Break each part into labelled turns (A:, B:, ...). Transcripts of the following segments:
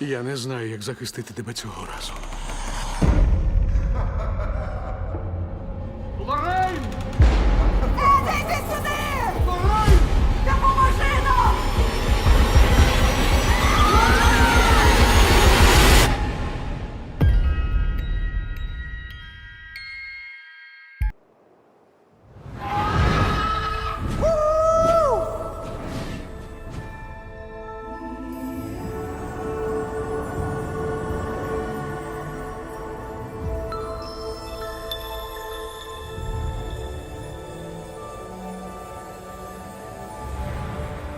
A: Я не знаю, як захистити тебе цього разу.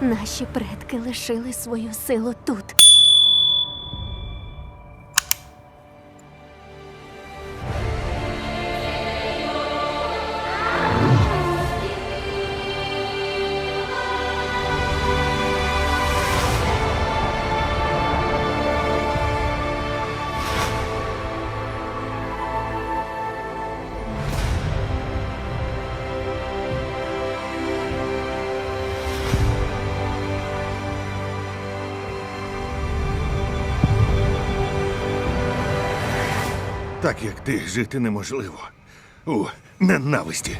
B: Наші предки лишили свою силу тут.
C: Так як ти жити неможливо. У ненависті.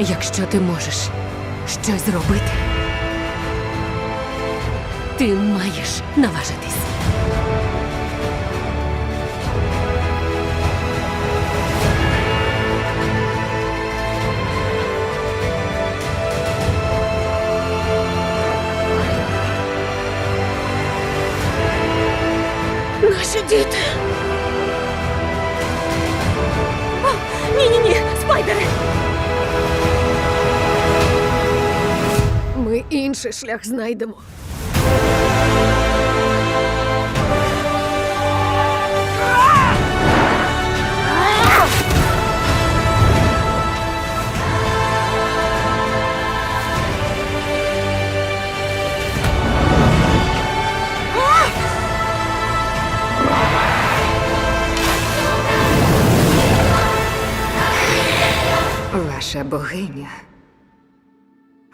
B: Якщо ти можеш щось зробити, ти маєш наважитись. Наші діти. Ні-ні-ні, спайдери! Ми інший шлях знайдемо.
D: Ваша богиня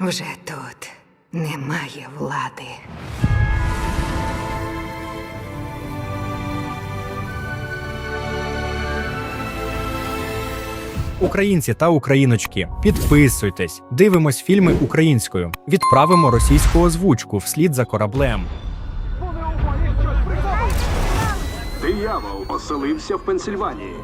D: вже тут немає влади.
E: Українці та україночки, підписуйтесь, дивимось фільми українською, відправимо російську озвучку вслід за кораблем.
F: Диявол оселився в Пенсільванії.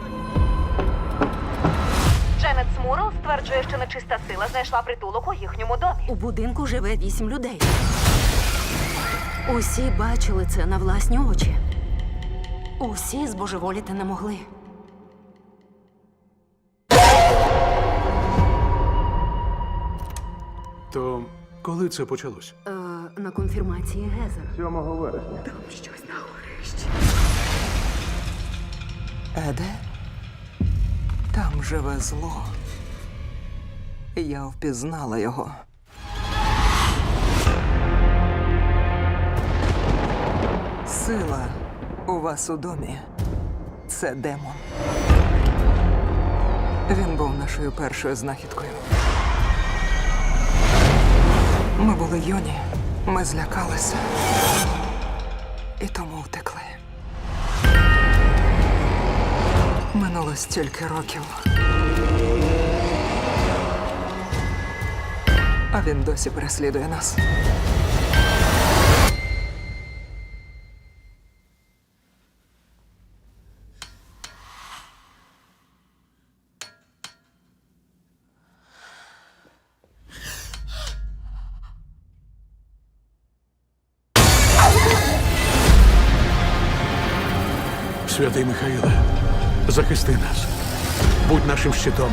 G: Дженет Смурл стверджує, що нечиста сила знайшла притулок у їхньому домі.
H: У будинку живе вісім людей. Усі бачили це на власні очі. Усі збожеволіти не могли.
A: То коли це почалось?
H: Е, на конфірмації Гезер.
I: Еде, там живе зло. Я впізнала його. Сила у вас у домі. Це демон. Він був нашою першою знахідкою. Ми були юні, ми злякалися. Минуло стільки років. А він досі переслідує нас.
A: Святий Михаїле, Захисти нас. Будь нашим щитом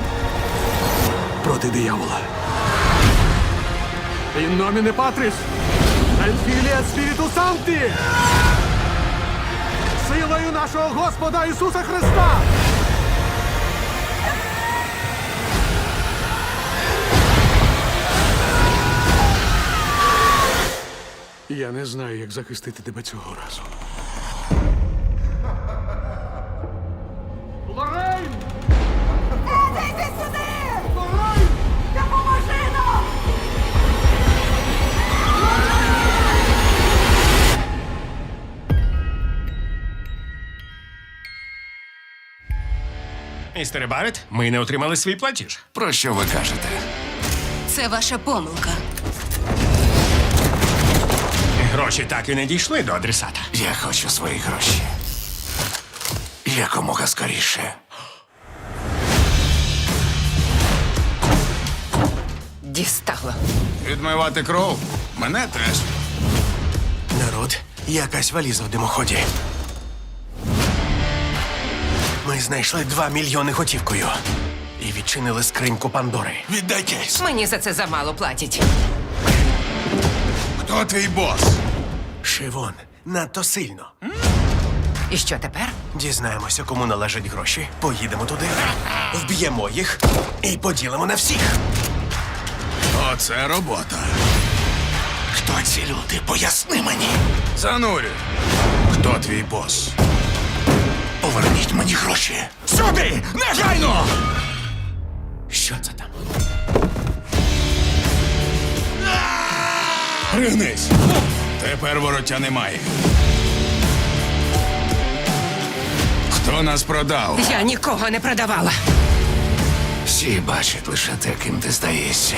A: проти диявола. In nomine Patris, et Filii et Spiritus Sancti! Силою нашого Господа Ісуса Христа! Я не знаю, як захистити тебе цього разу.
J: Містере Барет, ми не отримали свій платіж.
K: Про що ви кажете?
L: Це ваша помилка.
J: Гроші так і не дійшли до адресата.
K: Я хочу свої гроші. Якомога скоріше.
M: Дістало.
K: Відмивати кров? Мене теж.
J: Народ, якась валіза в димоході. Ми знайшли два мільйони готівкою і відчинили скриньку Пандори.
K: Віддайтесь.
M: Мені за це замало платять.
K: Хто твій бос?
J: Шивон, надто сильно.
M: І що тепер?
J: Дізнаємося, кому належать гроші. Поїдемо туди, вб'ємо їх і поділимо на всіх.
K: Оце робота. Хто ці люди? Поясни мені. Занурю. Хто твій бос? Поверніть мені гроші. Сюди! Негайно!
J: Що це там?
K: Пригнись! Тепер вороття немає. Хто нас продав?
M: Я нікого не продавала.
K: Всі бачать лише те, ким ти здаєшся.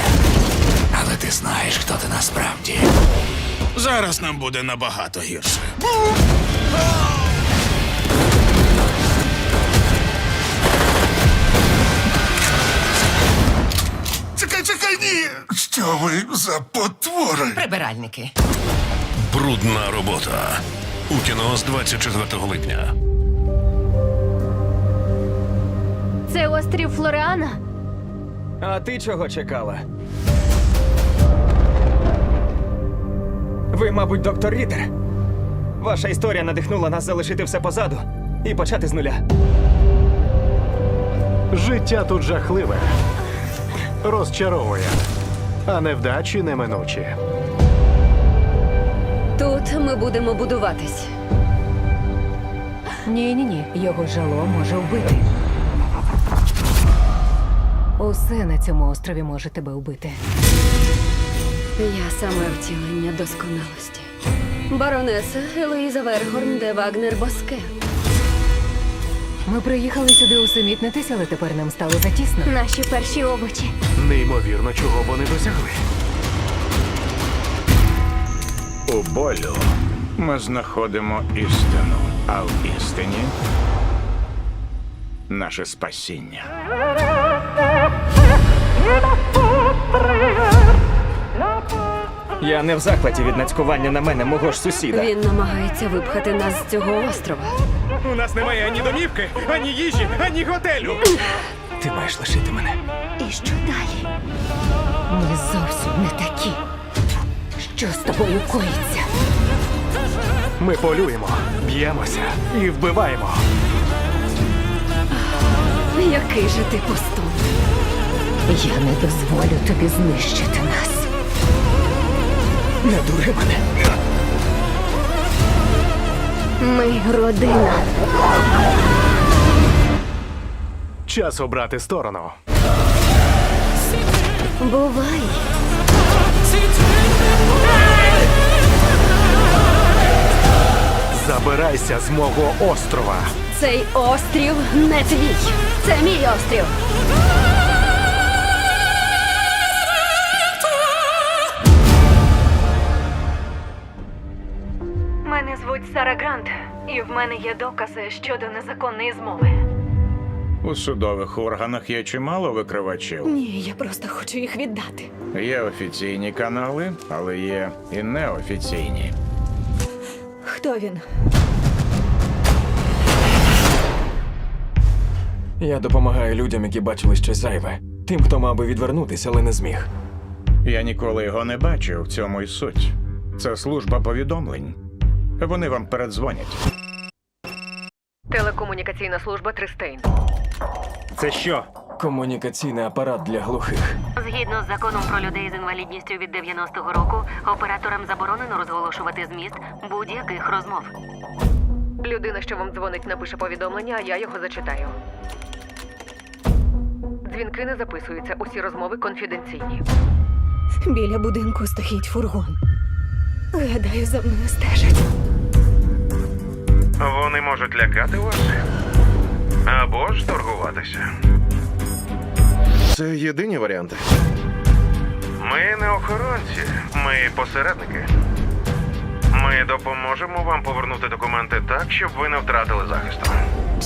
K: Але ти знаєш, хто ти насправді. Зараз нам буде набагато гірше. Чекай, ні! Що ви за потвори?
M: Прибиральники.
N: Брудна робота. У кіно з 24 липня.
G: Це острів Флореана?
O: А ти чого чекала? Ви, мабуть, доктор Рітер. Ваша історія надихнула нас залишити все позаду і почати з нуля.
P: Життя тут жахливе. Розчаровує. А невдачі неминучі.
L: Тут ми будемо будуватись.
Q: Ні, ні, ні. Його жало може вбити. Усе на цьому острові може тебе вбити.
L: Я саме втілення досконалості. Баронеса Елоїза Вергорн де Вагнер Боске.
Q: Ми приїхали сюди усамітнитись, але тепер нам стало затісно.
G: Наші перші овочі.
P: Неймовірно, чого вони досягли.
R: У болю ми знаходимо істину, а в істині наше спасіння.
O: Я не в захваті від нацькування на мене мого ж сусіда.
L: Він намагається випхати нас з цього острова.
O: У нас немає ані домівки, ані їжі, ані готелю. Ти маєш лишити мене.
G: І що далі?
Q: Ми зовсім не такі. Що з тобою коїться?
P: Ми полюємо, б'ємося і вбиваємо.
L: Який же ти постун?
Q: Я не дозволю тобі знищити нас.
O: Не дури мене.
G: Ми родина.
P: Час обрати сторону.
G: Бувай.
P: Забирайся з мого острова.
G: Цей острів не твій. Це мій острів. Сара Грант, і в мене є докази щодо незаконної змови.
R: У судових органах є чимало викривачів.
G: Ні, я просто хочу їх віддати.
R: Є офіційні канали, але є і неофіційні.
G: Хто він?
O: Я допомагаю людям, які бачили щось зайве. Тим, хто мав би відвернутися, але не зміг.
R: Я ніколи його не бачив, в цьому й суть. Це служба повідомлень. Вони вам передзвонять.
Q: Телекомунікаційна служба Тристейн.
O: Це що? Комунікаційний апарат для глухих.
H: Згідно з законом про людей з інвалідністю від 90-го року, операторам заборонено розголошувати зміст будь-яких розмов.
Q: Людина, що вам дзвонить, напише повідомлення, а я його зачитаю. Дзвінки не записуються, усі розмови конфіденційні.
G: Біля будинку стоїть фургон. Гадаю, за мною стежать.
R: Вони можуть лякати вас,
P: Або ж торгуватися.
S: Це єдині варіанти.
P: Ми не охоронці, ми посередники. Ми допоможемо вам повернути документи так, щоб ви не втратили захисту.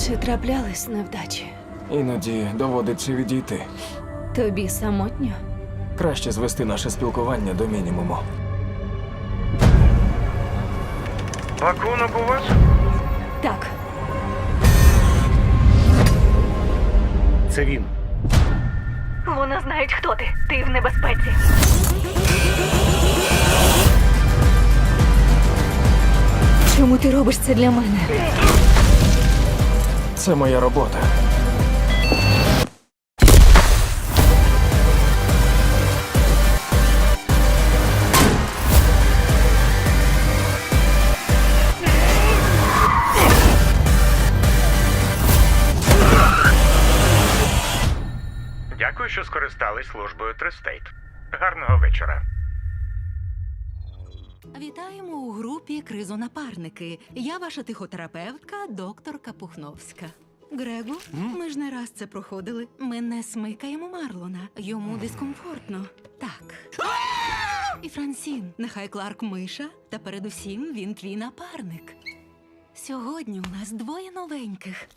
D: Чи траплялись невдачі?
A: Іноді доводиться відійти.
D: Тобі самотньо?
A: Краще звести наше спілкування до мінімуму.
P: Пакунок у вас?
D: Так.
P: Це він.
G: Вони знають, хто ти. Ти в небезпеці.
D: Чому ти робиш це для мене?
A: Це моя робота.
P: Дякую, що скористались службою Тристейт. Гарного вечора.
B: Вітаємо у групі Кризонапарники. Я ваша тихотерапевтка, докторка Пухновська. Грегу, ми ж не раз це проходили. Ми не смикаємо Марлона. Йому дискомфортно. Так. І Франсін, нехай Кларк миша, та передусім він твій напарник. Сьогодні у нас двоє новеньких.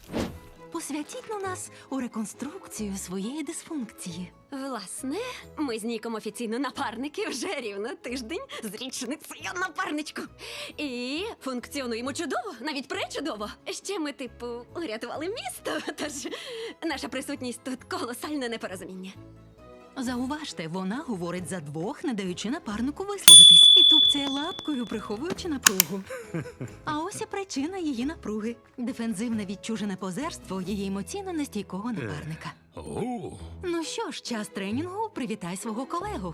B: Посвятіть на нас у реконструкцію своєї дисфункції.
L: Власне, ми з Ніком офіційно напарники вже рівно тиждень з річницею напарничку. І функціонуємо чудово, навіть пречудово. Ще ми, типу, урятували місто, тож наша присутність тут колосальне непорозуміння.
B: Зауважте, вона говорить за двох, не даючи напарнику висловитись, і тупцяє лапкою, приховуючи напругу. А ось і причина її напруги: дефензивне відчужене позерство її емоційно нестійкого напарника. Ну що ж, час тренінгу, привітай свого колегу.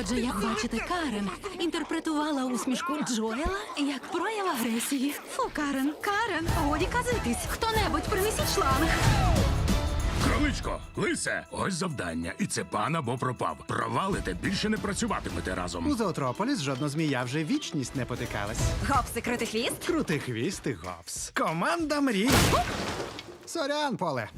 B: Отже, як бачите, Карен інтерпретувала усмішку Джоела як прояв агресії. Фу, Карен, Карен, годі казитись. Хто-небудь принесіть шланг.
C: Кроличко, лисе, ось завдання. І це пан або пропав. Провалите, більше не працюватимете разом.
P: У Зоотрополіс жодна змія вже вічність не потикалась.
L: Гопси, крити хвіст.
P: Крутий хвіст і гопс. Команда мрій. Сорян, поле.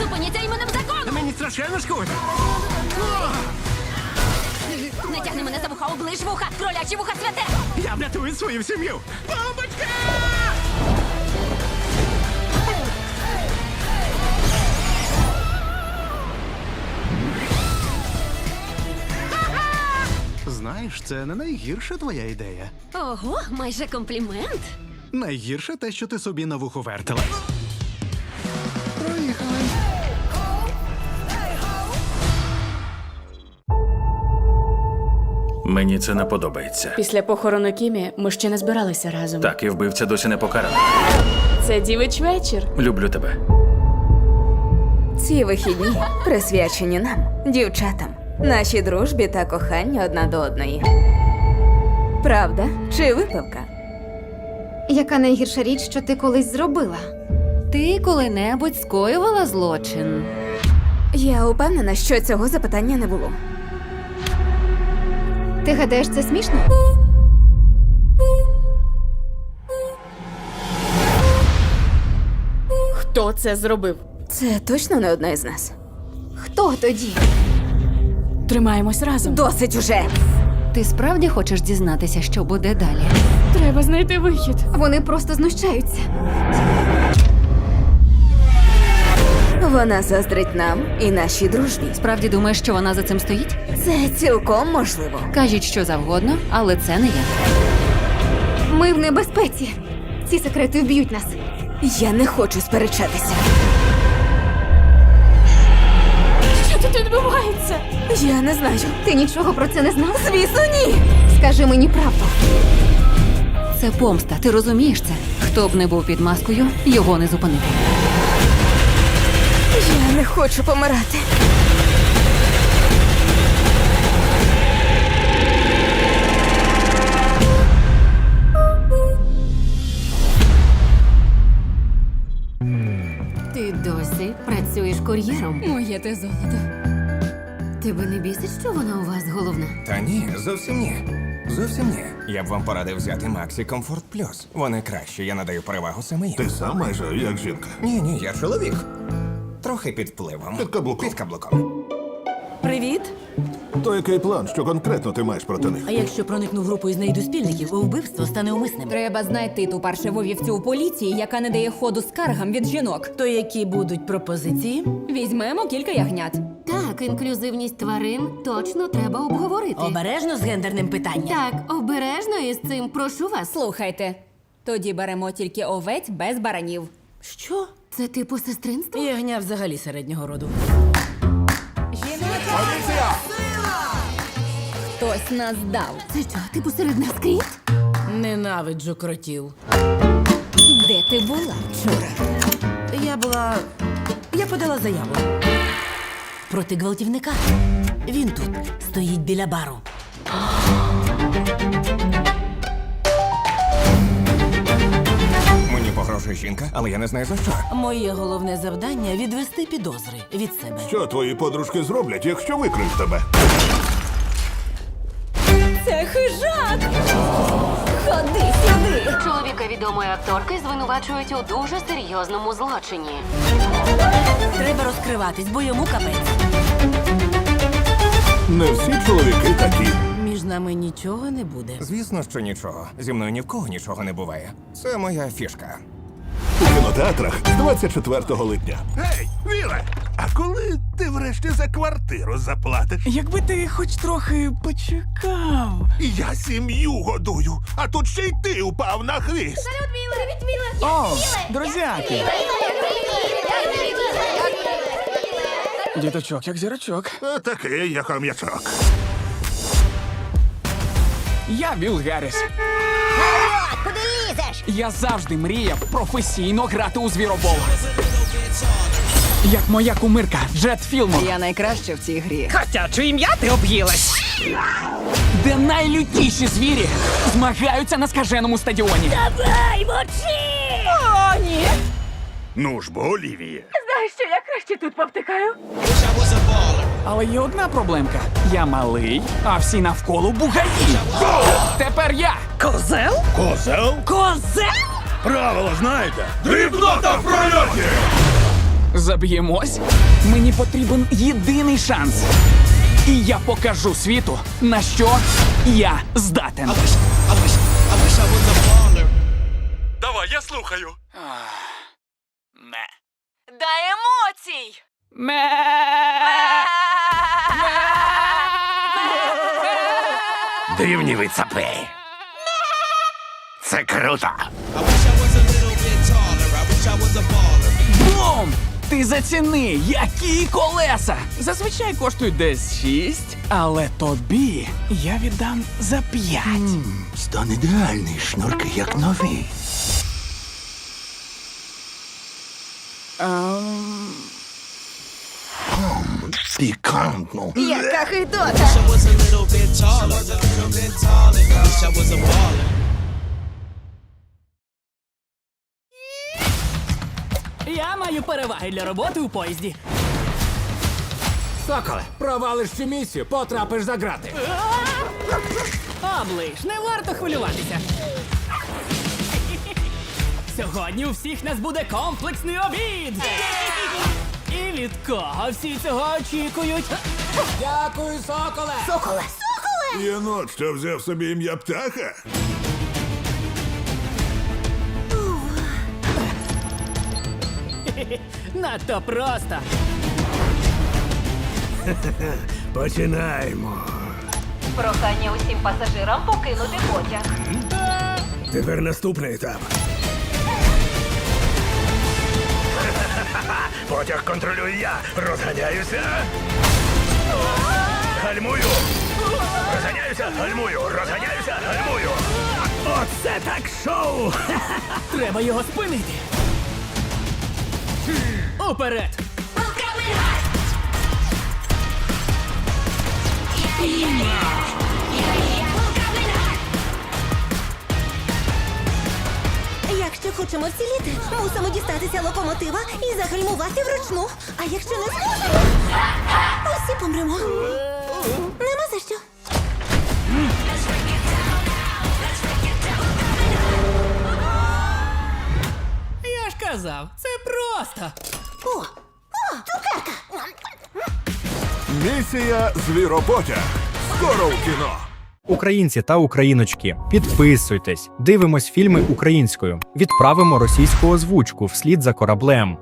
L: Зупиніться і мене в закон!
P: Мені страшенно шкода.
L: Не тягни мене за вуха, оближ вуха, кролячі вуха святе!
P: Я врятую свою сім'ю. Бомбочка! Знаєш, це не найгірша твоя ідея.
L: Ого, майже комплімент.
P: Найгірше те, що ти собі на вухо вертила. Проїхали.
C: Мені це не подобається.
D: Після похорону Кімі ми ще не збиралися разом.
C: Так, і вбивця досі не покараний.
D: Це дівич вечір.
C: Люблю тебе.
D: Ці вихідні присвячені нам, дівчатам, нашій дружбі та коханню одна до одної. Правда чи випивка?
B: Яка найгірша річ, що ти колись зробила? Ти коли-небудь скоювала злочин.
D: Я упевнена, що цього запитання не було.
B: Ти гадаєш, це смішно?
D: Хто це зробив? Це точно не одна із нас.
B: Хто тоді?
D: Тримаємось разом. Досить уже.
B: Ти справді хочеш дізнатися, що буде далі?
D: Треба знайти вихід.
B: Вони просто знущаються.
D: Вона заздрить нам і нашій дружбі.
B: Справді думаєш, що вона за цим стоїть?
D: Це цілком можливо.
B: Кажіть що завгодно, але це не я. Ми в небезпеці. Ці секрети вб'ють нас.
D: Я не хочу сперечатися.
L: Тут відбувається?
D: Я не знаю.
B: Ти нічого про це не знав?
D: Звісно, ні.
B: Скажи мені правду. Це помста, ти розумієш це? Хто б не був під маскою, його не зупинити.
D: Я не хочу помирати.
L: Моє те золото. Тебе не бісить, що вона у вас головна?
S: Та ні, зовсім ні. Зовсім ні. Я б вам порадив взяти Максі Комфорт Плюс. Вони краще, я надаю перевагу саме їм.
T: Ти сам майже як жінка.
S: Ні, ні, я чоловік. Трохи під впливом.
T: Під каблуком.
S: Під каблуком.
U: Привіт.
T: То який план, що конкретно ти маєш проти них?
U: А якщо проникну в групу і знайду спільників, вбивство стане умисним.
L: Треба знайти ту паршиву вівцю у поліції, яка не дає ходу скаргам від жінок.
U: То які будуть пропозиції?
L: Візьмемо кілька ягнят.
V: Так, інклюзивність тварин точно треба обговорити.
U: Обережно з гендерним питанням.
V: Так, обережно із цим прошу вас.
L: Слухайте, тоді беремо тільки овець без баранів.
U: Що?
V: Це типу сестринство?
U: Ягня взагалі середнього роду.
L: Хтось нас дав.
V: Це що, типу серед нас кріт?
U: Ненавиджу кротів.
L: Де ти була вчора?
U: Я була. Я подала заяву. Проти гвалтівника. Він тут стоїть біля бару.
S: Мені погрожує жінка, але я не знаю за що.
U: Моє головне завдання відвести підозри від себе.
T: Що твої подружки зроблять, якщо викриють тебе?
L: Це хижак! Ходи сюди!
H: Чоловіка відомої акторки звинувачують у дуже серйозному злочині.
U: Треба розкриватись, бо йому капець.
T: Не всі чоловіки такі.
U: Між нами нічого не буде.
S: Звісно, що нічого. Зі мною ні в кого нічого не буває. Це моя фішка.
T: У кінотеатрах з 24 липня. Гей, Віле! А коли ти врешті за квартиру заплатиш?
C: Якби ти хоч трохи почекав.
T: Я сім'ю годую, а тут ще й ти упав на хвіст.
C: О, друзяки. Діточок, як зірочок.
T: Такий, як хам'ячок.
C: Я Віл Гарріс.
G: Куди лізеш?
C: Я завжди мріяв професійно грати у звіробол. Як моя кумирка Джет Філмор.
I: Я найкраща в цій грі.
C: Котяче ім'я ти об'їлась. Де найлютіші звірі змагаються на скаженому стадіоні.
G: Давай, мочи!
C: О, ні!
T: Ну ж бо, Олівіє.
G: Знаєш що, я краще тут повтикаю.
C: Але є одна проблемка. Я малий, а всі навколо бугаї. Тепер я. Козел?
T: Козел?
C: Козел?
T: Правила знаєте? Дрібнота в прольоті!
C: Заб'ємось. Мені потрібен єдиний шанс. І я покажу світу, на що я здатен. Давай, я слухаю. Ме.
G: Дай емоцій!
C: Ме.
S: Дивні ви цапи. Це круто.
C: Бум! Ти заціни, які колеса! Зазвичай коштують десь шість, але тобі я віддам за п'ять.
S: Стан ідеальний, шнурки як нові.
C: Ем,
S: Пікантно.
D: Яка хитота!
C: Я маю переваги для роботи у поїзді.
S: Соколе, провалиш цю місію, потрапиш за грати.
C: Оближ, не варто хвилюватися. Сьогодні у всіх нас буде комплексний обід. І від кого всі цього очікують?
S: Дякую, соколе.
D: Соколе!
T: Єнот, що взяв собі ім'я птаха?
C: Надто просто.
T: Починаємо.
G: Прохання усім пасажирам покинути потяг.
T: Тепер наступний етап. Потяг контролюю я. Розганяюся. Гальмую. Розганяюся, гальмую, розганяюся, гальмую. Оце так шоу!
C: Треба його спинити. Уперед!
U: Якщо
H: хочемо вціліти, мусимо дістатися локомотива і загальмувати вручну. А якщо не зможемо, усі помремо. Нема за що.
W: Я ж казав, це просто.
H: О, о, цукерка!
T: Місія звіроботя. Скоро в кіно.
E: Українці та україночки, підписуйтесь, дивимось фільми українською, відправимо російську озвучку вслід за кораблем.